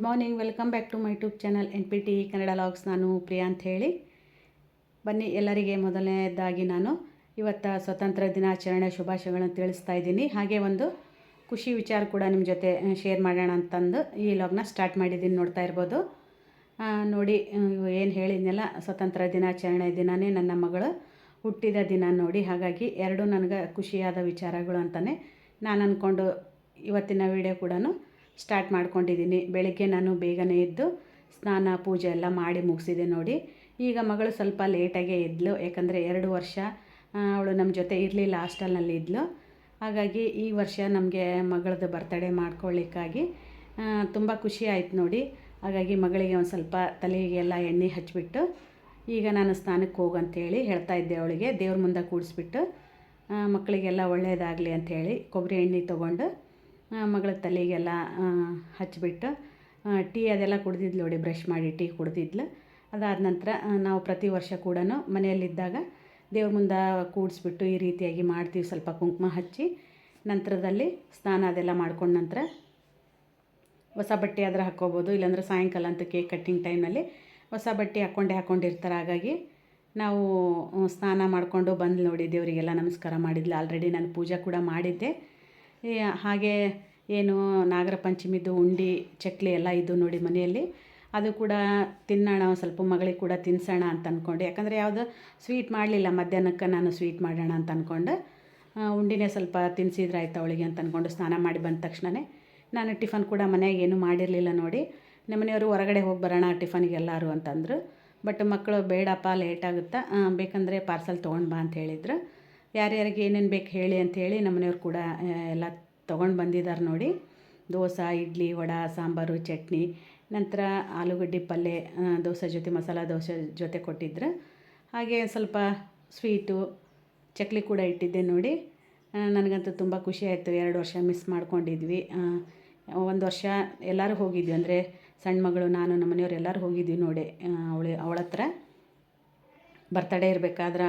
Good morning, welcome back to my YouTube channel N P T Kannada vlogs. ನಾನು ಪ್ರಿಯಾ ಅಂತ ಹೇಳಿ ಬನ್ನಿ, ಎಲ್ಲರಿಗೆ ಮೊದಲನೇದಾಗಿ ನಾನು ಇವತ್ತು ಸ್ವತಂತ್ರ ದಿನಾಚರಣೆ ಶುಭಾಶಯಗಳನ್ನು ತಿಳಿಸ್ತಾ ಇದ್ದೀನಿ. ಹಾಗೆ ಒಂದು ಖುಷಿ ವಿಚಾರ ಕೂಡ ನಿಮ್ಮ ಜೊತೆ ಶೇರ್ ಮಾಡೋಣ ಅಂತಂದು ಈ ಲಾಗ್ನ ಸ್ಟಾರ್ಟ್ ಮಾಡಿದ್ದೀನಿ ನೋಡ್ತಾ ಇರ್ಬೋದು. ನೋಡಿ ಏನು ಹೇಳಿದ್ನೆಲ್ಲ, ಸ್ವತಂತ್ರ ದಿನಾಚರಣೆ ದಿನವೇ ನನ್ನ ಮಗಳು ಹುಟ್ಟಿದ ದಿನ ನೋಡಿ. ಹಾಗಾಗಿ ಎರಡು ನನಗೆ ಖುಷಿಯಾದ ವಿಚಾರಗಳು ಅಂತಲೇ ನಾನು ಅಂದ್ಕೊಂಡು ಇವತ್ತಿನ ವಿಡಿಯೋ ಕೂಡ ಸ್ಟಾರ್ಟ್ ಮಾಡ್ಕೊಂಡಿದ್ದೀನಿ. ಬೆಳಗ್ಗೆ ನಾನು ಬೇಗನೆ ಎದ್ದು ಸ್ನಾನ, ಪೂಜೆ ಎಲ್ಲ ಮಾಡಿ ಮುಗಿಸಿದೆ ನೋಡಿ. ಈಗ ಮಗಳು ಸ್ವಲ್ಪ ಲೇಟಾಗೇ ಇದ್ಲು ಯಾಕಂದರೆ ಎರಡು ವರ್ಷ ಅವಳು ನಮ್ಮ ಜೊತೆ ಇರಲಿಲ್ಲ ಹಾಸ್ಟೆಲ್ನಲ್ಲಿ ಇದ್ಲು. ಹಾಗಾಗಿ ಈ ವರ್ಷ ನಮಗೆ ಮಗಳದ್ದು ಬರ್ತಡೇ ಮಾಡ್ಕೊಳ್ಳಿಕ್ಕಾಗಿ ತುಂಬ ಖುಷಿ ಆಯ್ತು ನೋಡಿ. ಹಾಗಾಗಿ ಮಗಳಿಗೆ ಒಂದು ಸ್ವಲ್ಪ ತಲೆಗೆಲ್ಲ ಎಣ್ಣೆ ಹಚ್ಚಿಬಿಟ್ಟು ಈಗ ನಾನು ಸ್ನಾನಕ್ಕೆ ಹೋಗು ಅಂತೇಳಿ ಹೇಳ್ತಾ ಇದ್ದೆ ಅವಳಿಗೆ. ದೇವ್ರ ಮುಂದೆ ಕೂಡಿಸ್ಬಿಟ್ಟು ಮಕ್ಕಳಿಗೆಲ್ಲ ಒಳ್ಳೆಯದಾಗಲಿ ಅಂಥೇಳಿ ಕೊಬ್ಬರಿ ಎಣ್ಣೆ ತೊಗೊಂಡು ಮಗಳ ತಲೆಗೆಲ್ಲ ಹಚ್ಚಿಬಿಟ್ಟು ಟೀ ಅದೆಲ್ಲ ಕುಡ್ದಿದ್ಲು ನೋಡಿ, ಬ್ರಷ್ ಮಾಡಿ ಟೀ ಕುಡ್ದಿದ್ಲು. ಅದಾದ ನಂತರ ನಾವು ಪ್ರತಿ ವರ್ಷ ಕೂಡ ಮನೆಯಲ್ಲಿದ್ದಾಗ ದೇವ್ರ ಮುಂದೆ ಕೂಡಿಸ್ಬಿಟ್ಟು ಈ ರೀತಿಯಾಗಿ ಮಾಡ್ತೀವಿ, ಸ್ವಲ್ಪ ಕುಂಕುಮ ಹಚ್ಚಿ. ನಂತರದಲ್ಲಿ ಸ್ನಾನ ಅದೆಲ್ಲ ಮಾಡ್ಕೊಂಡ ನಂತರ ಹೊಸ ಬಟ್ಟೆ ಆದರೆ ಹಾಕ್ಕೋಬೋದು, ಇಲ್ಲಾಂದ್ರೆ ಸಾಯಂಕಾಲ ಅಂತ ಕೇಕ್ ಕಟ್ಟಿಂಗ್ ಟೈಮಲ್ಲಿ ಹೊಸ ಬಟ್ಟೆ ಹಾಕ್ಕೊಂಡೇ ಹಾಕ್ಕೊಂಡಿರ್ತಾರೆ ಹಾಗಾಗಿ ನಾವು ಸ್ನಾನ ಮಾಡಿಕೊಂಡು ಬಂದು ನೋಡಿ, ದೇವರಿಗೆಲ್ಲ ನಮಸ್ಕಾರ ಮಾಡಿದ್ಲು. ಆಲ್ರೆಡಿ ನಾನು ಪೂಜೆ ಕೂಡ ಮಾಡಿದ್ದೆ. ಹಾಗೆ ಏನು ನಾಗರ ಪಂಚಮಿದು ಉಂಡಿ, ಚಕ್ಲಿ ಎಲ್ಲ ಇದ್ದು ನೋಡಿ ಮನೆಯಲ್ಲಿ. ಅದು ಕೂಡ ತಿನ್ನೋಣ, ಸ್ವಲ್ಪ ಮಗಳಿಗೆ ಕೂಡ ತಿನ್ನಿಸೋಣ ಅಂತ ಅಂದ್ಕೊಂಡು ಯಾಕಂದರೆ ಯಾವುದು ಸ್ವೀಟ್ ಮಾಡಲಿಲ್ಲ, ಮಧ್ಯಾಹ್ನಕ್ಕೆ ನಾನು ಸ್ವೀಟ್ ಮಾಡೋಣ ಅಂತ ಅಂದ್ಕೊಂಡು ಉಂಡಿನೇ ಸ್ವಲ್ಪ ತಿನ್ಸಿದ್ರೆ ಆಯ್ತು ಅವಳಿಗೆ ಅಂತ ಅಂದ್ಕೊಂಡು ಸ್ನಾನ ಮಾಡಿ ಬಂದ ತಕ್ಷಣವೇ ನಾನು ಟಿಫನ್ ಕೂಡ ಮನೆಯಾಗ ಏನೂ ಮಾಡಿರಲಿಲ್ಲ ನೋಡಿ. ನಮ್ಮನೆಯವರು ಹೊರಗಡೆ ಹೋಗಿ ಬರೋಣ ಟಿಫನ್ಗೆ ಎಲ್ಲರೂ ಅಂತಂದರು. ಬಟ್ ಮಕ್ಕಳು ಬೇಡಪ್ಪ, ಲೇಟ್ ಆಗುತ್ತಾ ಬೇಕಂದರೆ ಪಾರ್ಸಲ್ ತೊಗೊಂಡು ಬಾ ಅಂತ ಹೇಳಿದ್ರು. ಯಾರ್ಯಾರಿಗೆ ಏನೇನು ಬೇಕು ಹೇಳಿ ಅಂಥೇಳಿ ನಮ್ಮನೆಯವ್ರು ಕೂಡ ಎಲ್ಲ ತೊಗೊಂಡು ಬಂದಿದ್ದಾರೆ ನೋಡಿ. ದೋಸೆ, ಇಡ್ಲಿ, ವಡೆ, ಸಾಂಬಾರು, ಚಟ್ನಿ, ನಂತರ ಆಲೂಗಡ್ಡೆ ಪಲ್ಯ ದೋಸೆ ಜೊತೆ, ಮಸಾಲ ದೋಸೆ ಜೊತೆ ಕೊಟ್ಟಿದ್ರು. ಹಾಗೆ ಸ್ವಲ್ಪ ಸ್ವೀಟು, ಚಕ್ಲಿ ಕೂಡ ಇಟ್ಟಿದ್ದೆ ನೋಡಿ. ನನಗಂತೂ ತುಂಬ ಖುಷಿ ಆಯಿತು. ಎರಡು ವರ್ಷ ಮಿಸ್ ಮಾಡ್ಕೊಂಡಿದ್ವಿ. ಒಂದು ವರ್ಷ ಎಲ್ಲರೂ ಹೋಗಿದ್ವಿ. ಅಂದರೆ ಸಣ್ಣ ಮಗಳು, ನಾನು, ನಮ್ಮ ಮನೆಯವ್ರು ಎಲ್ಲರೂ ಹೋಗಿದ್ವಿ ನೋಡಿ. ಅವಳು, ಅವಳ ಹತ್ರ. ಬರ್ತಡೇ ಇರಬೇಕಾದ್ರೆ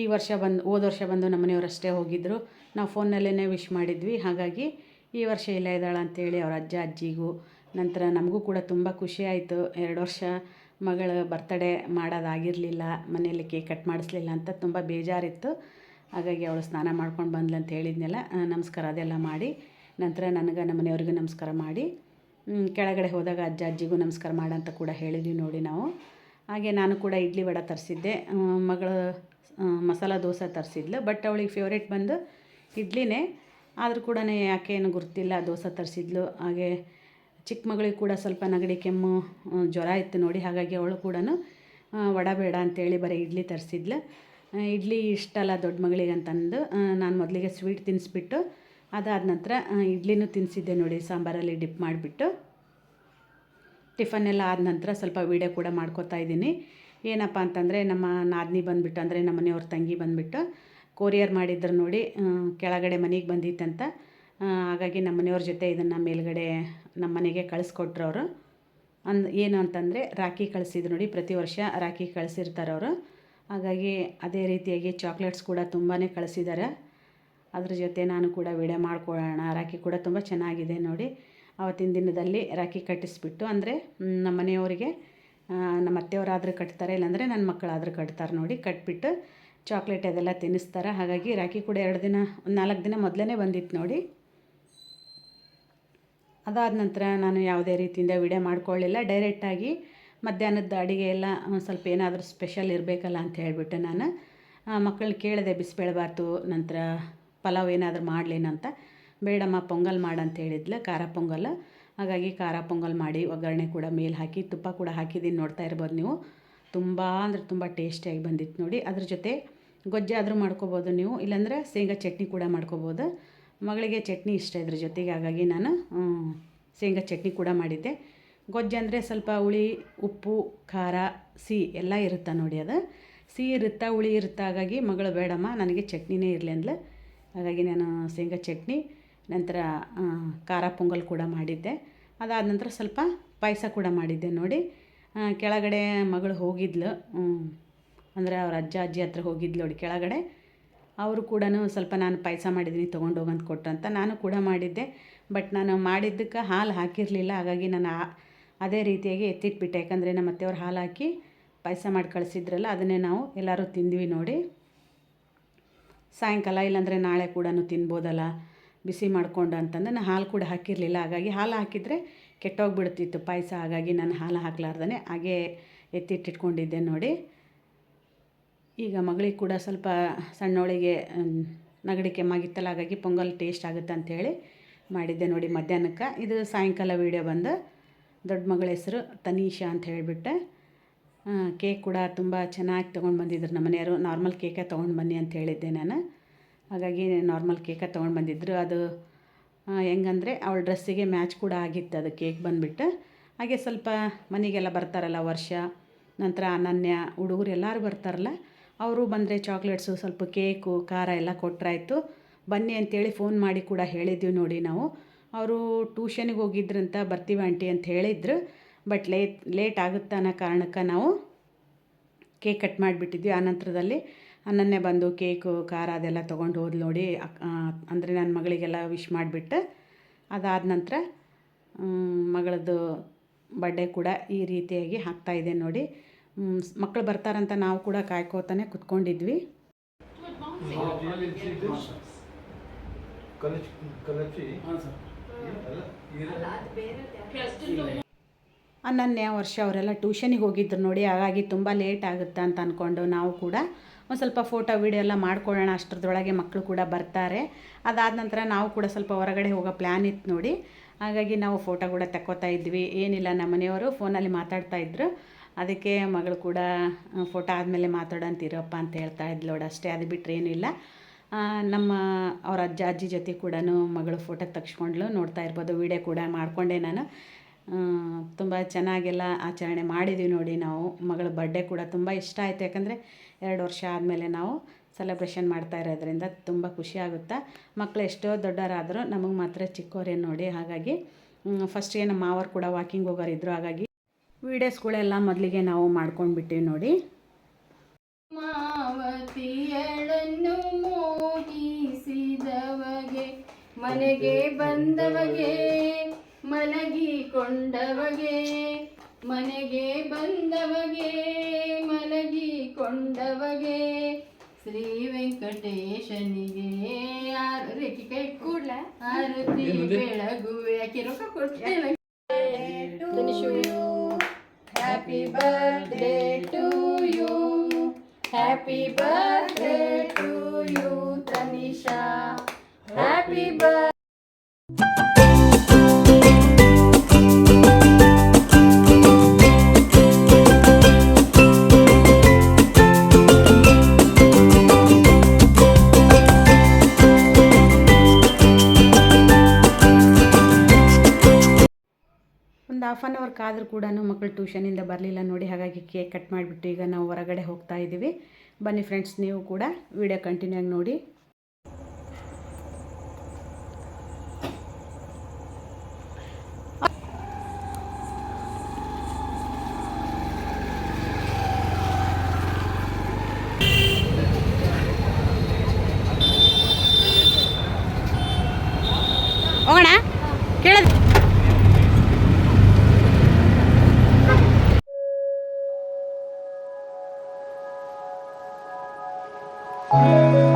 ಈ ವರ್ಷ ಬಂದು, ಹೋದ ವರ್ಷ ಬಂದು ನಮ್ಮ ಮನೆಯವ್ರು ಅಷ್ಟೇ ಹೋಗಿದ್ದರು ನಾವು ಫೋನ್ನಲ್ಲೇ ವಿಶ್ ಮಾಡಿದ್ವಿ. ಹಾಗಾಗಿ ಈ ವರ್ಷ ಇಲ್ಲ ಇದ್ದಾಳೆ ಅಂತೇಳಿ ಅವ್ರ ಅಜ್ಜ, ಅಜ್ಜಿಗೂ, ನಂತರ ನಮಗೂ ಕೂಡ ತುಂಬ ಖುಷಿ ಆಯಿತು. ಎರಡು ವರ್ಷ ಮಗಳ ಬರ್ತಡೇ ಮಾಡೋದಾಗಿರಲಿಲ್ಲ, ಮನೆಯಲ್ಲಿ ಕೇಕ್ ಕಟ್ ಮಾಡಿಸ್ಲಿಲ್ಲ ಅಂತ ತುಂಬ ಬೇಜಾರಿತ್ತು. ಹಾಗಾಗಿ ಅವಳು ಸ್ನಾನ ಮಾಡ್ಕೊಂಡು ಬಂದ್ಲು ಅಂತ ಹೇಳಿದ್ನೆಲ್ಲ ನಮಸ್ಕಾರ ಅದೆಲ್ಲ ಮಾಡಿ, ನಂತರ ನನಗೆ ನಮ್ಮ ಮನೆಯವ್ರಿಗೂ ನಮಸ್ಕಾರ ಮಾಡಿ ಕೆಳಗಡೆ ಹೋದಾಗ ಅಜ್ಜ, ಅಜ್ಜಿಗೂ ನಮಸ್ಕಾರ ಮಾಡಂತ ಕೂಡ ಹೇಳಿದ್ವಿ ನೋಡಿ ನಾವು. ಹಾಗೆ ನಾನು ಕೂಡ ಇಡ್ಲಿ ವಡೆ ತರಿಸಿದ್ದೆ. ಮಗಳು ಮಸಾಲ ದೋಸೆ ತರಿಸಿದ್ಲು. ಬಟ್ ಅವಳಿಗೆ ಫೇವ್ರೇಟ್ ಬಂದು ಇಡ್ಲಿನೇ. ಆದರೂ ಕೂಡ ಯಾಕೆ ಏನು ಗುರ್ತಿಲ್ಲ, ದೋಸೆ ತರಿಸಿದ್ಲು. ಹಾಗೆ ಚಿಕ್ಕ ಮಗಳಿಗೆ ಕೂಡ ಸ್ವಲ್ಪ ನೆಗಡಿ, ಕೆಮ್ಮು ಜ್ವರ ಇತ್ತು ನೋಡಿ. ಹಾಗಾಗಿ ಅವಳು ಕೂಡ ವಡ ಬೇಡ ಅಂತೇಳಿ ಬರೀ ಇಡ್ಲಿ ತರಿಸಿದ್ಲು. ಇಡ್ಲಿ ಇಷ್ಟ ಅಲ್ಲ ದೊಡ್ಡ ಮಗಳಿಗೆ ಅಂತಂದು. ನಾನು ಮೊದಲಿಗೆ ಸ್ವೀಟ್ ತಿನ್ನಿಸ್ಬಿಟ್ಟು ಅದಾದ ನಂತರ ಇಡ್ಲಿನೂ ತಿನ್ನಿಸಿದ್ದೆ ನೋಡಿ. ಸಾಂಬಾರಲ್ಲಿ ಡಿಪ್ ಮಾಡಿಬಿಟ್ಟು. ಟಿಫನ್ ಎಲ್ಲ ಆದ ನಂತರ ಸ್ವಲ್ಪ ವೀಡಿಯೋ ಕೂಡ ಮಾಡ್ಕೋತಾ ಇದ್ದೀನಿ. ಏನಪ್ಪ ಅಂತಂದರೆ ನಮ್ಮ ನಾದಿನಿ ಬಂದುಬಿಟ್ಟು, ಅಂದರೆ ನಮ್ಮ ಮನೆಯವ್ರ ತಂಗಿ ಬಂದುಬಿಟ್ಟು ಕೊರಿಯರ್ ಮಾಡಿದ್ರು ನೋಡಿ ಕೆಳಗಡೆ ಮನೆಗೆ ಬಂದಿತ್ತಂತ. ಹಾಗಾಗಿ ನಮ್ಮ ಮನೆಯವ್ರ ಜೊತೆ ಇದನ್ನು ಮೇಲುಗಡೆ ನಮ್ಮ ಮನೆಗೆ ಕಳಿಸ್ಕೊಟ್ರು ಅವರು. ಅಂದ್, ಏನು ಅಂತಂದರೆ ರಾಖಿ ಕಳಿಸಿದ್ರು ನೋಡಿ, ಪ್ರತಿ ವರ್ಷ ರಾಖಿ ಕಳಿಸಿರ್ತಾರೆ ಅವರು. ಹಾಗಾಗಿ ಅದೇ ರೀತಿಯಾಗಿ ಚಾಕ್ಲೇಟ್ಸ್ ಕೂಡ ತುಂಬಾ ಕಳಿಸಿದ್ದಾರೆ ಅದ್ರ ಜೊತೆ ನಾನು ಕೂಡ ವಿಡಿಯೋ ಮಾಡ್ಕೊಳ್ಳೋಣ, ರಾಖಿ ಕೂಡ ತುಂಬ ಚೆನ್ನಾಗಿದೆ ನೋಡಿ. ಆವತ್ತಿನ ದಿನದಲ್ಲಿ ರಾಖಿ ಕಟ್ಟಿಸ್ಬಿಟ್ಟು, ಅಂದರೆ ನಮ್ಮ ಮನೆಯವರಿಗೆ ನಮ್ಮ ಅತ್ತೆಯವರಾದರೂ ಕಟ್ತಾರೆ, ಇಲ್ಲಾಂದರೆ ನನ್ನ ಮಕ್ಕಳಾದರೂ ಕಟ್ತಾರೆ ನೋಡಿ, ಕಟ್ಬಿಟ್ಟು ಚಾಕ್ಲೇಟ್ ಅದೆಲ್ಲ ತಿನ್ನಿಸ್ತಾರೆ. ಹಾಗಾಗಿ ರಾಖಿ ಕೂಡ ಎರಡು ದಿನ, ಒಂದು ನಾಲ್ಕು ದಿನ ಮೊದಲೇ ಬಂದಿತ್ತು ನೋಡಿ. ಅದಾದ ನಂತರ ನಾನು ಯಾವುದೇ ರೀತಿಯಿಂದ ವಿಡಿಯೋ ಮಾಡ್ಕೊಳ್ಳಿಲ್ಲ. ಡೈರೆಕ್ಟಾಗಿ ಮಧ್ಯಾಹ್ನದ ಅಡುಗೆ ಎಲ್ಲ ಒಂದು ಸ್ವಲ್ಪ ಏನಾದರೂ ಸ್ಪೆಷಲ್ ಇರಬೇಕಲ್ಲ ಅಂತ ಹೇಳಿಬಿಟ್ಟು ನಾನು ಮಕ್ಕಳನ್ನ ಕೇಳಿದೆ ಬಿಸಿಬೇಳೆಬಾತು ನಂತರ ಪಲಾವ್ ಏನಾದರೂ ಮಾಡಲೇನಂತ. ಬೇಡಮ್ಮ, ಪೊಂಗಲ್ ಮಾಡಂತ ಹೇಳಿದ್ಲು, ಖಾರ ಪೊಂಗಲ್. ಹಾಗಾಗಿ ಖಾರ ಪೊಂಗಲ್ ಮಾಡಿ ಒಗ್ಗರಣೆ ಕೂಡ ಮೇಲೆ ಹಾಕಿ, ತುಪ್ಪ ಕೂಡ ಹಾಕಿದ್ದೀನಿ ನೋಡ್ತಾ ಇರ್ಬೋದು ನೀವು. ತುಂಬ ಅಂದರೆ ತುಂಬ ಟೇಸ್ಟಿಯಾಗಿ ಬಂದಿತ್ತು ನೋಡಿ. ಅದ್ರ ಜೊತೆ ಗೊಜ್ಜೆ ಆದರೂ ಮಾಡ್ಕೋಬೋದು ನೀವು, ಇಲ್ಲಾಂದರೆ ಶೇಂಗಾ ಚಟ್ನಿ ಕೂಡ ಮಾಡ್ಕೋಬೋದು. ಮಗಳಿಗೆ ಚಟ್ನಿ ಇಷ್ಟ ಇದ್ರ ಜೊತೆಗೆ, ಹಾಗಾಗಿ ನಾನು ಶೇಂಗಾ ಚಟ್ನಿ ಕೂಡ ಮಾಡಿದ್ದೆ. ಗೊಜ್ಜೆ ಅಂದರೆ ಸ್ವಲ್ಪ ಹುಳಿ, ಉಪ್ಪು, ಖಾರ, ಸಿಹಿ ಎಲ್ಲ ಇರುತ್ತೆ ನೋಡಿ ಅದು. ಸಿಹಿ ಇರುತ್ತಾ, ಹುಳಿ ಇರುತ್ತಾ, ಹಾಗಾಗಿ ಮಗಳು ಬೇಡಮ್ಮ, ನನಗೆ ಚಟ್ನಿನೇ ಇರಲಿ ಅಂದ್ಲೆ. ಹಾಗಾಗಿ ನಾನು ಶೇಂಗಾ ಚಟ್ನಿ ನಂತರ ಖಾರ ಪೊಂಗಲ್ ಕೂಡ ಮಾಡಿದ್ದೆ. ಅದಾದ ನಂತರ ಸ್ವಲ್ಪ ಪಾಯಸ ಕೂಡ ಮಾಡಿದ್ದೆ ನೋಡಿ. ಕೆಳಗಡೆ ಮಗಳು ಹೋಗಿದ್ಲು. ಅಂದರೆ ಅವ್ರ ಅಜ್ಜ, ಅಜ್ಜಿ ಹತ್ರ ಹೋಗಿದ್ಲು ನೋಡಿ ಕೆಳಗಡೆ. ಅವರು ಕೂಡ ಸ್ವಲ್ಪ ನಾನು ಪಾಯಸ ಮಾಡಿದ್ದೀನಿ ತೊಗೊಂಡೋಗಂತ ಅಂತ ನಾನು ಕೂಡ ಮಾಡಿದ್ದೆ. ಬಟ್ ನಾನು ಮಾಡಿದ್ದಕ್ಕೆ ಹಾಲು ಹಾಕಿರಲಿಲ್ಲ. ಹಾಗಾಗಿ ನಾನು ಅದೇ ರೀತಿಯಾಗಿ ಎತ್ತಿಟ್ಬಿಟ್ಟೆ. ಯಾಕಂದರೆ ನಮ್ಮ ಅತ್ತೆಯವ್ರು ಹಾಲು ಹಾಕಿ ಪಾಯಸ ಮಾಡಿ ಕಳಿಸಿದ್ರಲ್ಲ, ಅದನ್ನೇ ನಾವು ಎಲ್ಲರೂ ತಿಂದ್ವಿ ನೋಡಿ. ಸಾಯಂಕಾಲ, ಇಲ್ಲಾಂದರೆ ನಾಳೆ ಕೂಡ ತಿನ್ಬೋದಲ್ಲ. ಬಿಸಿ ಮಾಡಿಕೊಂಡು ಅಂತಂದು ನಾನು ಹಾಲು ಕೂಡ ಹಾಕಿರಲಿಲ್ಲ. ಹಾಗಾಗಿ ಹಾಲು ಹಾಕಿದರೆ ಕೆಟ್ಟೋಗ್ಬಿಡ್ತಿತ್ತು ಪಾಯಸ. ಹಾಗಾಗಿ ನಾನು ಹಾಲು ಹಾಕ್ಲಾರ್ದೇ ಹಾಗೇ ಎತ್ತಿಟ್ಟಿಟ್ಕೊಂಡಿದ್ದೆ ನೋಡಿ. ಈಗ ಮಗಳಿಗೆ ಕೂಡ ಸ್ವಲ್ಪ ಸಣ್ಣವಳಿಗೆ ನಗಡಿ ಕೆಮ್ಮಾಗಿತ್ತಲ್ಲ ಹಾಗಾಗಿ ಪೊಂಗಲ್ ಟೇಸ್ಟ್ ಆಗುತ್ತೆ ಅಂಥೇಳಿ ಮಾಡಿದ್ದೆ ನೋಡಿ ಮಧ್ಯಾಹ್ನಕ್ಕೆ. ಇದು ಸಾಯಂಕಾಲ ವೀಡಿಯೋ ಬಂದು ದೊಡ್ಡ ಮಗಳ ಹೆಸರು ತನೀಷಾ ಅಂತ ಹೇಳಿಬಿಟ್ಟೆ. ಕೇಕ್ ಕೂಡ ತುಂಬ ಚೆನ್ನಾಗಿ ತೊಗೊಂಡು ಬಂದಿದ್ರು ನಮ್ಮ ಮನೆಯವರು. ನಾರ್ಮಲ್ ಕೇಕೇ ತೊಗೊಂಡು ಬನ್ನಿ ಅಂತ ಹೇಳಿದ್ದೆ ನಾನು. ಹಾಗಾಗಿ ನಾರ್ಮಲ್ ಕೇಕ ತೊಗೊಂಡು ಬಂದಿದ್ದರು ಅದು ಹೆಂಗಂದರೆ ಅವಳ ಡ್ರೆಸ್ಸಿಗೆ ಮ್ಯಾಚ್ ಕೂಡ ಆಗಿತ್ತು ಅದು ಕೇಕ್ ಬಂದುಬಿಟ್ಟು. ಹಾಗೆ ಸ್ವಲ್ಪ ಮನೆಗೆಲ್ಲ ಬರ್ತಾರಲ್ಲ ವರ್ಷ, ನಂತರ ಅನನ್ಯ, ಹುಡುಗರು ಎಲ್ಲರೂ ಬರ್ತಾರಲ್ಲ, ಅವರು ಬಂದರೆ ಚಾಕ್ಲೇಟ್ಸು ಸ್ವಲ್ಪ ಕೇಕು ಖಾರ ಎಲ್ಲ ಕೊಟ್ಟರಾಯ್ತು ಬನ್ನಿ ಅಂತೇಳಿ ಫೋನ್ ಮಾಡಿ ಕೂಡ ಹೇಳಿದ್ವಿ ನೋಡಿ ನಾವು. ಅವರು ಟ್ಯೂಷನಿಗೆ ಹೋಗಿದ್ರಂತ ಬರ್ತೀವಿ ಆಂಟಿ ಅಂತ ಹೇಳಿದ್ರು. ಬಟ್ ಲೇಟ್ ಲೇಟ್ ಆಗುತ್ತೆ ಅನ್ನೋ ಕಾರಣಕ್ಕೆ ನಾವು ಕೇಕ್ ಕಟ್ ಮಾಡಿಬಿಟ್ಟಿದ್ವಿ. ಆನಂತರದಲ್ಲಿ ನನ್ನೇ ಬಂದು ಕೇಕು, ಖಾರ ಅದೆಲ್ಲ ತೊಗೊಂಡು ಹೋದ್ ನೋಡಿ ಅಂದರೆ ನನ್ನ ಮಗಳಿಗೆಲ್ಲ ವಿಶ್ ಮಾಡಿಬಿಟ್ಟು ಅದಾದ ನಂತರ ಮಗಳದ್ದು ಬರ್ಡೇ ಕೂಡ ಈ ರೀತಿಯಾಗಿ ಆಗ್ತಾಯಿದೆ ನೋಡಿ. ಮಕ್ಕಳು ಬರ್ತಾರಂತ ನಾವು ಕೂಡ ಕಾಯ್ಕೋತಾನೆ ಕುತ್ಕೊಂಡಿದ್ವಿ. ಅನನ್ಯ ವರ್ಷ ಅವರೆಲ್ಲ ಟ್ಯೂಷನಿಗೆ ಹೋಗಿದ್ರು ನೋಡಿ, ಹಾಗಾಗಿ ತುಂಬ ಲೇಟ್ ಆಗುತ್ತೆ ಅಂತ ಅಂದ್ಕೊಂಡು ನಾವು ಕೂಡ ಒಂದು ಸ್ವಲ್ಪ ಫೋಟೋ ವೀಡಿಯೋ ಎಲ್ಲ ಮಾಡ್ಕೊಳ್ಳೋಣ. ಅಷ್ಟರದೊಳಗೆ ಮಕ್ಕಳು ಕೂಡ ಬರ್ತಾರೆ. ಅದಾದ ನಂತರ ನಾವು ಕೂಡ ಸ್ವಲ್ಪ ಹೊರಗಡೆ ಹೋಗೋ ಪ್ಲ್ಯಾನ್ ಇತ್ತು ನೋಡಿ. ಹಾಗಾಗಿ ನಾವು ಫೋಟೋ ಕೂಡ ತಕ್ಕೋತಾ ಇದ್ವಿ. ಏನಿಲ್ಲ, ನಮ್ಮ ಮನೆಯವರು ಫೋನಲ್ಲಿ ಮಾತಾಡ್ತಾ ಇದ್ರು. ಅದಕ್ಕೆ ಮಗಳು ಕೂಡ ಫೋಟೋ ಆದಮೇಲೆ ಮಾತಾಡೋಂತಿರಪ್ಪ ಅಂತ ಹೇಳ್ತಾ ಇದ್ಲೋಡು ಅಷ್ಟೇ, ಅದು ಬಿಟ್ಟರೆ ಏನಿಲ್ಲ. ನಮ್ಮ ಅವ್ರ ಅಜ್ಜ, ಅಜ್ಜಿ ಜೊತೆ ಕೂಡ ಮಗಳು ಫೋಟೋ ತಗ್ಸ್ಕೊಂಡ್ಲು ನೋಡ್ತಾ ಇರ್ಬೋದು ವೀಡಿಯೋ ಕೂಡ ಮಾಡಿಕೊಂಡೆ ನಾನು. ತುಂಬ ಚೆನ್ನಾಗೆಲ್ಲ ಆಚರಣೆ ಮಾಡಿದ್ವಿ ನೋಡಿ ನಾವು. ಮಗಳ ಬರ್ಡೇ ಕೂಡ ತುಂಬ ಇಷ್ಟ ಆಯಿತು. ಯಾಕಂದರೆ ಎರಡು ವರ್ಷ ಆದಮೇಲೆ ನಾವು ಸೆಲೆಬ್ರೇಷನ್ ಮಾಡ್ತಾ ಇರೋದ್ರಿಂದ ತುಂಬ ಖುಷಿ ಆಗುತ್ತೆ. ಮಕ್ಕಳು ಎಷ್ಟೋ ದೊಡ್ಡವರಾದರೂ ನಮಗೆ ಮಾತ್ರ ಚಿಕ್ಕವರೇ ನೋಡಿ. ಹಾಗಾಗಿ ಫಸ್ಟಿಗೆ ನಮ್ಮ ಮಾವರು ಕೂಡ ವಾಕಿಂಗ್ ಹೋಗೋರಿದ್ರು ಹಾಗಾಗಿ ವೀಡಿಯೋಸ್ಗಳೆಲ್ಲ ಮೊದಲಿಗೆ ನಾವು ಮಾಡ್ಕೊಂಡ್ಬಿಟ್ಟಿವಿ ನೋಡಿ. ಮಾವತಿಯಳನ್ನು ಮೋಹಿಸಿದವಗೆ ಮನೆಗೆ ಬಂದವಗೆ ಮಲಗಿಕೊಂಡವಗೆ ಮನೆಗೆ ಬಂದವಗೆ ಮಲಗಿಕೊಂಡವಗೆ. ಶ್ರೀ ವೆಂಕಟೇಶನಿಗೆ ಆರತಿ ಕೈ ಕೂಡ ಆರತಿ ಬೆಳಗುವೆ. ಯಾಕೆ ರೊಕ್ಕ ಕೊಡ್ತೇನೆ happy birthday to you happy birthday to you Tanisha happy birthday ಕಾದರೂ ಕೂಡ ಮಕ್ಕಳು ಟ್ಯೂಷನಿಂದ ಬರಲಿಲ್ಲ ನೋಡಿ, ಹಾಗಾಗಿ ಕೇಕ್ ಕಟ್ ಮಾಡಿಬಿಟ್ಟು ಈಗ ನಾವು ಹೊರಗಡೆ ಹೋಗ್ತಾ ಇದ್ದೀವಿ. ಬನ್ನಿ ಫ್ರೆಂಡ್ಸ್ ನೀವು ಕೂಡ ವಿಡಿಯೋ ಕಂಟಿನ್ಯೂ ಆಗಿ ನೋಡಿ. Música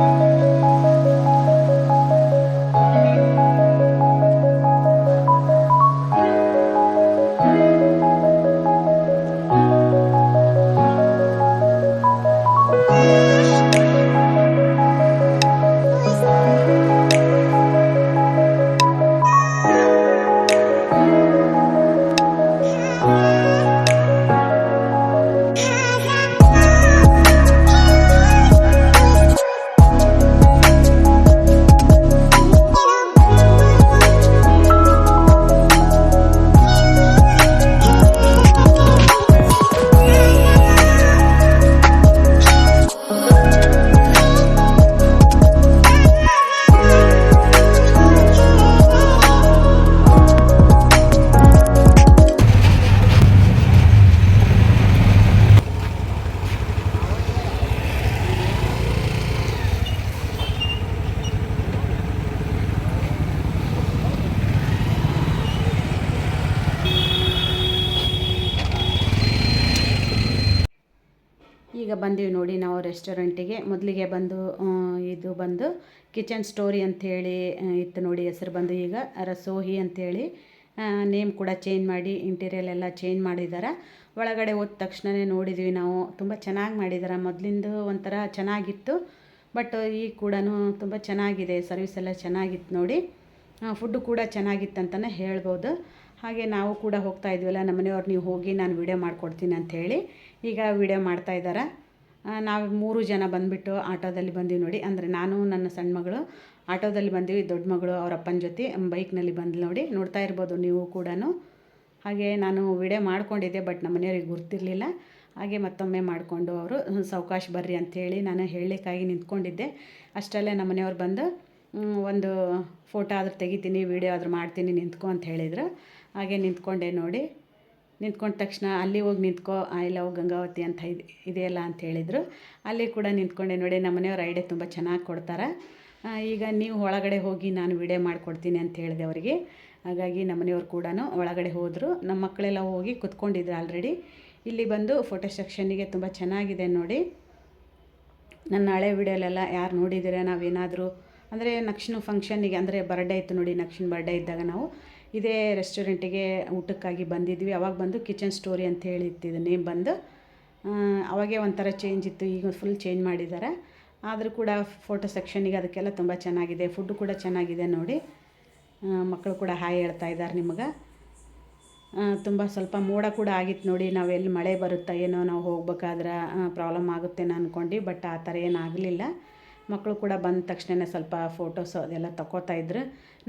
ಬಂದೀವಿ ನೋಡಿ ನಾವು ರೆಸ್ಟೋರೆಂಟಿಗೆ ಮೊದಲಿಗೆ ಬಂದು ಇದು ಬಂದು ಕಿಚನ್ ಸ್ಟೋರಿ ಅಂಥೇಳಿ ಇತ್ತು ನೋಡಿ ಹೆಸರು ಬಂದು ಈಗ ರಸೋಹಿ ಅಂಥೇಳಿ. ನೇಮ್ ಕೂಡ ಚೇಂಜ್ ಮಾಡಿ ಇಂಟೀರಿಯಲ್ ಎಲ್ಲ ಚೇಂಜ್ ಮಾಡಿದ್ದಾರೆ ಒಳಗಡೆ ಹೋದ ತಕ್ಷಣವೇ ನೋಡಿದ್ವಿ ನಾವು. ತುಂಬ ಚೆನ್ನಾಗಿ ಮಾಡಿದ್ದಾರೆ ಮೊದಲಿಂದು ಒಂಥರ ಚೆನ್ನಾಗಿತ್ತು. ಬಟ್ ಈಗ ಕೂಡ ತುಂಬ ಚೆನ್ನಾಗಿದೆ. ಸರ್ವಿಸ್ ಎಲ್ಲ ಚೆನ್ನಾಗಿತ್ತು ನೋಡಿ. ಫುಡ್ಡು ಕೂಡ ಚೆನ್ನಾಗಿತ್ತು ಅಂತಲೇ ಹೇಳ್ಬೋದು. ಹಾಗೆ ನಾವು ಕೂಡ ಹೋಗ್ತಾ ಇದ್ವಲ್ಲ ನಮ್ಮನೆಯವ್ರು ನೀವು ಹೋಗಿ ನಾನು ವೀಡಿಯೋ ಮಾಡಿಕೊಡ್ತೀನಿ ಅಂಥೇಳಿ. ಈಗ ವಿಡಿಯೋ ಮಾಡ್ತಾ ಇದ್ದಾರೆ ನಾವು ಮೂರು ಜನ ಬಂದುಬಿಟ್ಟು ಆಟೋದಲ್ಲಿ ಬಂದೀವಿ ನೋಡಿ. ಅಂದರೆ ನಾನು, ನನ್ನ ಸಣ್ಣ ಮಗಳು, ಆಟೋದಲ್ಲಿ ಬಂದೀವಿ, ದೊಡ್ಡ ಮಗಳು, ಅವ್ರ ಅಪ್ಪನ ಜೊತೆ, ಬೈಕ್ನಲ್ಲಿ ಬಂದು ನೋಡಿ. ನೋಡ್ತಾ ಇರ್ಬೋದು ನೀವು ಕೂಡ ಹಾಗೆ ನಾನು ವಿಡಿಯೋ ಮಾಡ್ಕೊಂಡಿದ್ದೆ, ಬಟ್ ನಮ್ಮ ಮನೆಯವ್ರಿಗೆ ಗೊತ್ತಿರಲಿಲ್ಲ ಹಾಗೆ ಮತ್ತೊಮ್ಮೆ ಮಾಡಿಕೊಂಡು ಅವರು ಸಾವಕಾಶ ಬರ್ರಿ ಅಂಥೇಳಿ ನಾನು ಹೇಳಲಿಕ್ಕಾಗಿ ನಿಂತ್ಕೊಂಡಿದ್ದೆ. ಅಷ್ಟರಲ್ಲೇ ನಮ್ಮ ಮನೆಯವ್ರು ಬಂದು ಒಂದು ಫೋಟೋ ಆದರೂ ತೆಗಿತೀನಿ, ವಿಡಿಯೋ ಆದರೂ ಮಾಡ್ತೀನಿ, ನಿಂತ್ಕೊ ಅಂತ ಹೇಳಿದರು. ಹಾಗೆ ನಿಂತ್ಕೊಂಡೆ ನೋಡಿ. ನಿಂತ್ಕೊಂಡ ತಕ್ಷಣ ಅಲ್ಲಿ ಹೋಗಿ ನಿಂತ್ಕೊ ಇಲ್ಲ ಹೋಗಿ ಗಂಗಾವತಿ ಅಂತ ಇದೆ, ಇದೆಯಲ್ಲ ಅಂತ ಹೇಳಿದರು. ಅಲ್ಲಿ ಕೂಡ ನಿಂತ್ಕೊಂಡೆ, ನೋಡಿ ನಮ್ಮ ಮನೆಯವ್ರ ಐಡಿಯಾ ತುಂಬ ಚೆನ್ನಾಗಿ ಕೊಡ್ತಾರೆ. ಈಗ ನೀವು ಒಳಗಡೆ ಹೋಗಿ ನಾನು ವಿಡಿಯೋ ಮಾಡಿಕೊಡ್ತೀನಿ ಅಂತ ಹೇಳಿದೆ ಅವರಿಗೆ. ಹಾಗಾಗಿ ನಮ್ಮ ಮನೆಯವ್ರು ಕೂಡ ಒಳಗಡೆ ಹೋದರು. ನಮ್ಮ ಮಕ್ಕಳೆಲ್ಲ ಹೋಗಿ ಕುತ್ಕೊಂಡಿದ್ರು ಆಲ್ರೆಡಿ ಇಲ್ಲಿ ಬಂದು ಫೋಟೋ ಸೆಕ್ಷನ್ನಿಗೆ ತುಂಬ ಚೆನ್ನಾಗಿದೆ ನೋಡಿ. ನನ್ನ ಹಳೆ ವಿಡಿಯೋಲೆಲ್ಲ ಯಾರು ನೋಡಿದ್ದೀರಾ ನಾವೇನಾದರೂ? ಅಂದರೆ ನಕ್ಷನು ಫಂಕ್ಷನ್ನಿಗೆ ಅಂದರೆ ಬರ್ಡೇ ಇತ್ತು ನೋಡಿ ನಕ್ಷನ್ ಬರ್ಡೇ ಇದ್ದಾಗ ನಾವು. ಇದೇ ರೆಸ್ಟೋರೆಂಟಿಗೆ ಊಟಕ್ಕಾಗಿ ಬಂದಿದ್ವಿ. ಅವಾಗ ಬಂದು ಕಿಚನ್ ಸ್ಟೋರಿ ಅಂತ ಹೇಳಿತ್ತು ಇದು ನೇಮ್ ಬಂದು ಅವಾಗೇ ಒಂಥರ ಚೇಂಜ್ ಇತ್ತು. ಈಗ ಫುಲ್ ಚೇಂಜ್ ಮಾಡಿದ್ದಾರೆ. ಆದರೂ ಕೂಡ ಫೋಟೋ ಸೆಕ್ಷನಿಗೆ ಅದಕ್ಕೆಲ್ಲ ತುಂಬ ಚೆನ್ನಾಗಿದೆ. ಫುಡ್ ಕೂಡ ಚೆನ್ನಾಗಿದೆ ನೋಡಿ. ಮಕ್ಕಳು ಕೂಡ ಹಾಯ್ ಹೇಳ್ತಾ ಇದ್ದಾರೆ ನಿಮಗೆ. ತುಂಬ ಸ್ವಲ್ಪ ಮೋಡ ಕೂಡ ಆಗಿತ್ತು ನೋಡಿ. ನಾವು ಎಲ್ಲಿ ಮಳೆ ಬರುತ್ತಾ, ಏನೋ ನಾವು ಹೋಗ್ಬೇಕಾದ್ರೆ ಪ್ರಾಬ್ಲಮ್ ಆಗುತ್ತೇನೋ ಅಂದ್ಕೊಂಡು ಬಟ್ ಆ ಥರ ಏನಾಗಲಿಲ್ಲ ಮಕ್ಕಳು ಕೂಡ ಬಂದ ತಕ್ಷಣ ಸ್ವಲ್ಪ ಫೋಟೋಸ್ ಅದೆಲ್ಲ ತಗೋತಾ ಇದ್ರು.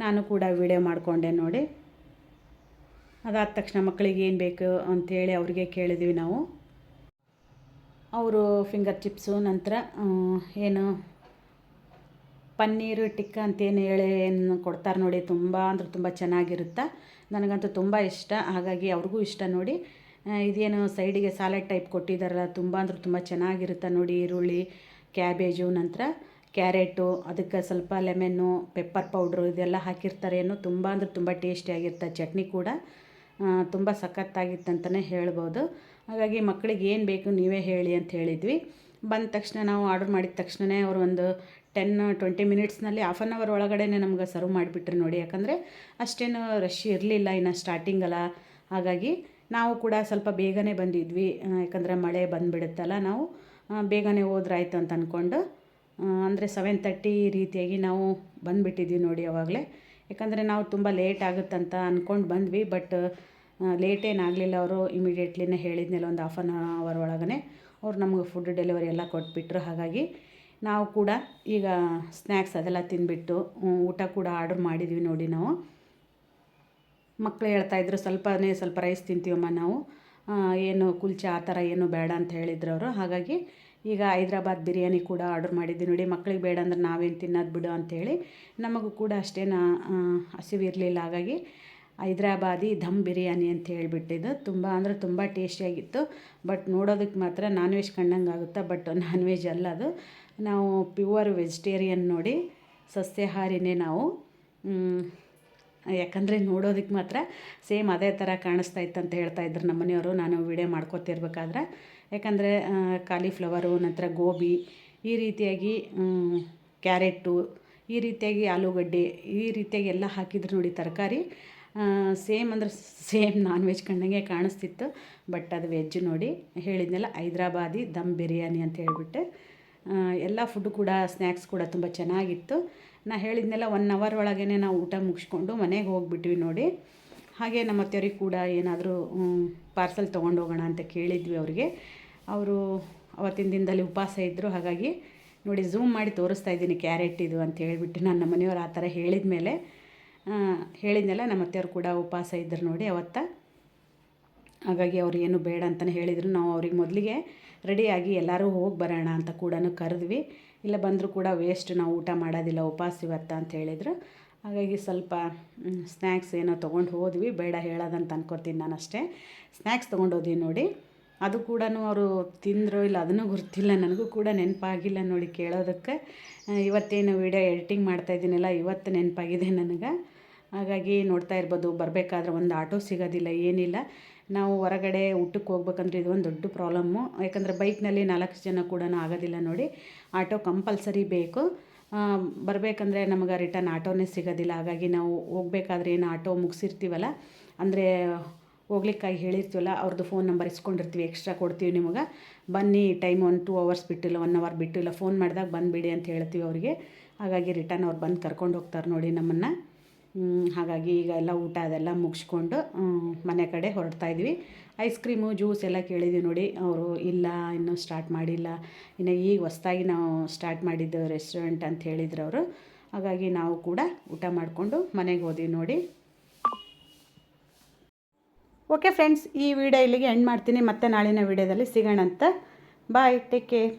ನಾನು ಕೂಡ ವಿಡಿಯೋ ಮಾಡಿಕೊಂಡೆ ನೋಡಿ. ಅದಾದ ತಕ್ಷಣ ಮಕ್ಕಳಿಗೆ ಏನು ಬೇಕು ಅಂಥೇಳಿ ಅವ್ರಿಗೆ ಕೇಳಿದ್ವಿ ನಾವು. ಅವರು ಫಿಂಗರ್ ಚಿಪ್ಸು ನಂತರ ಏನು ಪನ್ನೀರು ಟಿಕ್ಕ ಅಂತೇನು ಹೇಳಿ ಏನು ಕೊಡ್ತಾರೆ ನೋಡಿ, ತುಂಬ ಅಂದ್ರೆ ತುಂಬ ಚೆನ್ನಾಗಿರುತ್ತೆ? ನನಗಂತೂ ತುಂಬ ಇಷ್ಟ. ಹಾಗಾಗಿ ಅವ್ರಿಗೂ ಇಷ್ಟ ನೋಡಿ. ಇದೇನು ಸೈಡಿಗೆ ಸಾಲೆಡ್ ಟೈಪ್ ಕೊಟ್ಟಿದ್ದಾರಲ್ಲ ತುಂಬ ಅಂದ್ರೆ ತುಂಬ ಚೆನ್ನಾಗಿರುತ್ತೆ ನೋಡಿ ಈರುಳ್ಳಿ ಕ್ಯಾಬೇಜು ನಂತರ. ಕ್ಯಾರೆಟು, ಅದಕ್ಕೆ ಸ್ವಲ್ಪ ಲೆಮೆನ್ನು, ಪೆಪ್ಪರ್ ಪೌಡ್ರು ಇದೆಲ್ಲ ಹಾಕಿರ್ತಾರೆ ಏನು ತುಂಬ ಅಂದರೆ ತುಂಬ ಟೇಸ್ಟಿಯಾಗಿರ್ತದೆ ಚಟ್ನಿ ಕೂಡ ತುಂಬ ಸಖತ್ತಾಗಿತ್ತಂತಲೇ ಹೇಳ್ಬೋದು. ಹಾಗಾಗಿ ಮಕ್ಕಳಿಗೆ ಏನು ಬೇಕು ನೀವೇ ಹೇಳಿ ಅಂತ ಹೇಳಿದ್ವಿ. ಬಂದ ತಕ್ಷಣ ನಾವು ಆರ್ಡ್ರ್ ಮಾಡಿದ ತಕ್ಷಣವೇ ಅವರು ಒಂದು ಟೆನ್, ಟ್ವೆಂಟಿ ಮಿನಿಟ್ಸ್ನಲ್ಲಿ ಹಾಫ್ ಆನ್ ಅವರ್ ಒಳಗಡೆ ನಮ್ಗೆ ಸರ್ವ್ ಮಾಡಿಬಿಟ್ರು ನೋಡಿ. ಯಾಕಂದರೆ ಅಷ್ಟೇನು ರಶ್ ಇರಲಿಲ್ಲ ಇನ್ನು ಸ್ಟಾರ್ಟಿಂಗಲ್ಲ ಹಾಗಾಗಿ ನಾವು ಕೂಡ ಸ್ವಲ್ಪ ಬೇಗನೆ ಬಂದಿದ್ವಿ. ಯಾಕಂದರೆ ಮಳೆ ಬಂದುಬಿಡುತ್ತಲ್ಲ, ನಾವು ಬೇಗನೆ ಹೋದ್ರಾಯ್ತು ಅಂತ ಅಂದ್ಕೊಂಡು ಅಂದರೆ ಸೆವೆನ್ ತರ್ಟಿ ರೀತಿಯಾಗಿ ನಾವು ಬಂದುಬಿಟ್ಟಿದ್ದೀವಿ ನೋಡಿ ಅವಾಗಲೇ. ಯಾಕಂದರೆ ನಾವು ತುಂಬ ಲೇಟ್ ಆಗುತ್ತಂತ ಅಂದ್ಕೊಂಡು ಬಂದ್ವಿ ಬಟ್ ಲೇಟ್ ಏನಾಗಲಿಲ್ಲ ಅವರು ಇಮಿಡಿಯೇಟ್ಲಿನೇ ಹೇಳಿದ್ಮೇಲೆ ಒಂದು ಹಾಫ್ ಆನ್ ಅವರ್ ಒಳಗನೆ. ಅವ್ರು ನಮಗೆ ಫುಡ್ ಡೆಲಿವರಿ ಎಲ್ಲ ಕೊಟ್ಬಿಟ್ರು, ಹಾಗಾಗಿ ನಾವು ಕೂಡ ಈಗ ಸ್ನ್ಯಾಕ್ಸ್ ಅದೆಲ್ಲ ತಿಂದುಬಿಟ್ಟು ಊಟ ಕೂಡ ಆರ್ಡ್ರ್ ಮಾಡಿದ್ವಿ ನೋಡಿ ನಾವು. ಮಕ್ಕಳು ಹೇಳ್ತಾಯಿದ್ರು ಸ್ವಲ್ಪನೇ ಸ್ವಲ್ಪ ರೈಸ್ ತಿಂತೀವಮ್ಮ ನಾವು. ಏನು ಕುಲ್ಚೆ ಆ ಥರ ಏನು ಬೇಡ ಅಂತ ಹೇಳಿದ್ರು ಅವರು, ಹಾಗಾಗಿ ಈಗ ಹೈದ್ರಾಬಾದ್ ಬಿರಿಯಾನಿ ಕೂಡ ಆರ್ಡರ್ ಮಾಡಿದ್ದೆ. ನೋಡಿ ಮಕ್ಕಳಿಗೆ ಬೇಡ ಅಂದ್ರೆ ನಾವೇನು ತಿನ್ನೋದು ಬಿಡು ಅಂಥೇಳಿ ನಮಗೂ ಕೂಡ ಅಷ್ಟೇನು ಹಸಿವಿರಲಿಲ್ಲ ಹಾಗಾಗಿ ಹೈದ್ರಾಬಾದಿ ಧಮ್ ಬಿರಿಯಾನಿ ಅಂತ ಹೇಳಿಬಿಟ್ಟಿದ್ದು. ತುಂಬ ಅಂದರೆ ತುಂಬ ಟೇಸ್ಟಿಯಾಗಿತ್ತು ಬಟ್ ನೋಡೋದಕ್ಕೆ ಮಾತ್ರ ನಾನ್ ವೆಜ್ ಕಂಡಂಗೆ ಆಗುತ್ತಾ? ಬಟ್ ನಾನ್ ವೆಜ್ ಅಲ್ಲ ಅದು. ನಾವು ಪ್ಯೂವರ್ ವೆಜಿಟೇರಿಯನ್ ನೋಡಿ, ಸಸ್ಯಾಹಾರಿನೇ ನಾವು. ಯಾಕಂದರೆ ನೋಡೋದಕ್ಕೆ ಮಾತ್ರ ಸೇಮ್ ಅದೇ ಥರ ಕಾಣಿಸ್ತಾ ಇತ್ತು ಅಂತ ಹೇಳ್ತಾ ಇದ್ರು ನಮ್ಮ ಮನೆಯವರು. ನಾನು ವಿಡಿಯೋ ಮಾಡ್ಕೊತಿರ್ಬೇಕಾದ್ರೆ. ಯಾಕಂದರೆ ಕಾಲಿಫ್ಲವರು ನಂತರ ಗೋಬಿ, ಈ ರೀತಿಯಾಗಿ ಕ್ಯಾರೆಟು ಈ ರೀತಿಯಾಗಿ ಆಲೂಗಡ್ಡೆ, ಈ ರೀತಿಯಾಗಿ ಎಲ್ಲ ಹಾಕಿದ್ರು ನೋಡಿ ತರಕಾರಿ ಸೇಮ್ ಅಂದ್ರೆ ಸೇಮ್ ನಾನ್ ವೆಜ್ ಕಂಡಂಗೆ ಕಾಣಿಸ್ತಿತ್ತು. ಬಟ್ ಅದು ವೆಜ್ ನೋಡಿ ಹೇಳಿದ್ನೆಲ್ಲ, ಹೈದ್ರಾಬಾದಿ ದಮ್ ಬಿರಿಯಾನಿ ಅಂತ ಹೇಳಿಬಿಟ್ಟೆ. ಎಲ್ಲ ಫುಡ್ ಕೂಡ ಸ್ನ್ಯಾಕ್ಸ್ ಕೂಡ ತುಂಬ ಚೆನ್ನಾಗಿತ್ತು. ನಾ ಹೇಳಿದ್ನೆಲ್ಲ ಒನ್ ಅವರ್ ಒಳಗೇ ನಾವು ಊಟ ಮುಗಿಸ್ಕೊಂಡು ಮನೆಗೆ ಹೋಗ್ಬಿಟ್ವಿ ನೋಡಿ. ಹಾಗೆ ನಮ್ಮ ಅತ್ತೆಯವ್ರಿಗೆ ಕೂಡ ಏನಾದರೂ ಪಾರ್ಸಲ್ ತೊಗೊಂಡೋಗೋಣ ಅಂತ ಕೇಳಿದ್ವಿ ಅವರಿಗೆ. ಅವರು ಅವತ್ತಿನ ದಿನದಲ್ಲಿ ಉಪವಾಸ ಇದ್ದರು ಹಾಗಾಗಿ ನೋಡಿ ಝೂಮ್ ಮಾಡಿ ತೋರಿಸ್ತಾ ಇದ್ದೀನಿ ಕ್ಯಾರೆಟ್ ಇದು ಅಂತ ಹೇಳಿಬಿಟ್ಟು ನಾನು ನಮ್ಮ ಮನೆಯವ್ರು ಆ ಥರ ಹೇಳಿದ ಮೇಲೆ ಹೇಳಿದ್ನೆಲ್ಲ, ನಮ್ಮ ಅತ್ತೆಯವ್ರು ಕೂಡ ಉಪವಾಸ ಇದ್ದರು ನೋಡಿ ಅವತ್ತ. ಹಾಗಾಗಿ ಅವ್ರು ಏನು ಬೇಡ ಅಂತಲೇ ಹೇಳಿದರು. ನಾವು ಅವ್ರಿಗೆ ಮೊದಲಿಗೆ ರೆಡಿಯಾಗಿ ಎಲ್ಲರೂ ಹೋಗಿ ಬರೋಣ ಅಂತ ಕೂಡ ಕರೆದ್ವಿ. ಇಲ್ಲ ಬಂದರೂ ಕೂಡ ವೇಸ್ಟ್ ನಾವು ಊಟ ಮಾಡೋದಿಲ್ಲ, ಉಪವಾಸ ಇವತ್ತ ಅಂತ ಹೇಳಿದರು. ಹಾಗಾಗಿ ಸ್ವಲ್ಪ ಸ್ನ್ಯಾಕ್ಸ್ ಏನೋ ತೊಗೊಂಡು ಹೋದ್ವಿ. ಬೇಡ ಹೇಳೋದಂತ ಅನ್ಕೋತೀನಿ ನಾನು ಅಷ್ಟೇ. ಸ್ನ್ಯಾಕ್ಸ್ ತೊಗೊಂಡು ಹೋದ್ವಿ ನೋಡಿ. ಅದು ಕೂಡ ಅವರು ತಿಂದರು ಇಲ್ಲ ಅದನ್ನು ಗೊತ್ತಿಲ್ಲ. ನನಗೂ ಕೂಡ ನೆನಪಾಗಿಲ್ಲ ನೋಡಿ ಕೇಳೋದಕ್ಕೆ. ಇವತ್ತೇನು ವಿಡಿಯೋ ಎಡಿಟಿಂಗ್ ಮಾಡ್ತಾಯಿದ್ದೀನಲ್ಲ ಇವತ್ತು ನೆನಪಾಗಿದೆ ನನಗೆ. ಹಾಗಾಗಿ ನೋಡ್ತಾ ಇರ್ಬೋದು. ಬರಬೇಕಾದ್ರೆ ಒಂದು ಆಟೋ ಸಿಗೋದಿಲ್ಲ, ಏನಿಲ್ಲ. ನಾವು ಹೊರಗಡೆ ಊಟಕ್ಕೆ ಹೋಗ್ಬೇಕಂದ್ರೆ ಇದು ಒಂದು ದೊಡ್ಡ ಪ್ರಾಬ್ಲಮ್ಮು ಯಾಕಂದರೆ ಬೈಕ್ನಲ್ಲಿ ನಾಲ್ಕು ಜನ ಕೂಡ ಆಗೋದಿಲ್ಲ ನೋಡಿ. ಆಟೋ ಕಂಪಲ್ಸರಿ ಬೇಕು. ಬರಬೇಕಂದ್ರೆ ನಮಗೆ ರಿಟರ್ನ್ ಆಟೋನೇ ಸಿಗೋದಿಲ್ಲ. ಹಾಗಾಗಿ ನಾವು ಹೋಗ್ಬೇಕಾದ್ರೆ ಏನು ಆಟೋ ಮುಗಿಸಿರ್ತೀವಲ್ಲ, ಅಂದರೆ ಹೋಗ್ಲಿಕ್ಕಾಗಿ ಹೇಳಿರ್ತೀವಲ್ಲ ಅವ್ರದ್ದು ಫೋನ್ ನಂಬರ್ ಇಸ್ಕೊಂಡಿರ್ತೀವಿ ಎಕ್ಸ್ಟ್ರಾ ಕೊಡ್ತೀವಿ ನಿಮಗೆ. ಬನ್ನಿ ಟೈಮ್ ಒಂದು ಟೂ ಅವರ್ಸ್ ಬಿಟ್ಟಿಲ್ಲ ಒನ್ ಅವರ್ ಬಿಟ್ಟಿಲ್ಲ ಫೋನ್ ಮಾಡಿದಾಗ ಬಂದುಬಿಡಿ ಅಂತ ಹೇಳ್ತೀವಿ ಅವರಿಗೆ. ಹಾಗಾಗಿ ರಿಟರ್ನ್ ಅವ್ರು ಬಂದು ಕರ್ಕೊಂಡು ಹೋಗ್ತಾರೆ ನೋಡಿ ನಮ್ಮನ್ನು. ಹಾಗಾಗಿ ಈಗ ಎಲ್ಲ ಊಟ ಅದೆಲ್ಲ ಮುಗಿಸ್ಕೊಂಡು ಮನೆ ಕಡೆ ಹೊರಡ್ತಾ ಇದ್ವಿ. ಐಸ್ ಕ್ರೀಮು ಜ್ಯೂಸ್ ಎಲ್ಲ ಕೇಳಿದ್ವಿ ನೋಡಿ. ಅವರು ಇಲ್ಲ, ಇನ್ನೂ ಸ್ಟಾರ್ಟ್ ಮಾಡಿಲ್ಲ. ಇನ್ನು ಈಗ ಹೊಸ್ದಾಗಿ ನಾವು ಸ್ಟಾರ್ಟ್ ಮಾಡಿದ್ದು ರೆಸ್ಟೋರೆಂಟ್ ಅಂತ ಹೇಳಿದ್ರು ಅವರು. ಹಾಗಾಗಿ ನಾವು ಕೂಡ ಊಟ ಮಾಡಿಕೊಂಡು ಮನೆಗೆ ಹೋದ್ವಿ ನೋಡಿ. ಓಕೆ ಫ್ರೆಂಡ್ಸ್ ಈ ವಿಡಿಯೋ ಇಲ್ಲಿಗೆ ಎಂಡ್ ಮಾಡ್ತೀನಿ. ಮತ್ತೆ ನಾಳಿನ ವಿಡಿಯೋದಲ್ಲಿ ಸಿಗೋಣ ಅಂತ ಬಾಯ್ ಟೇಕ್ ಕೇರ್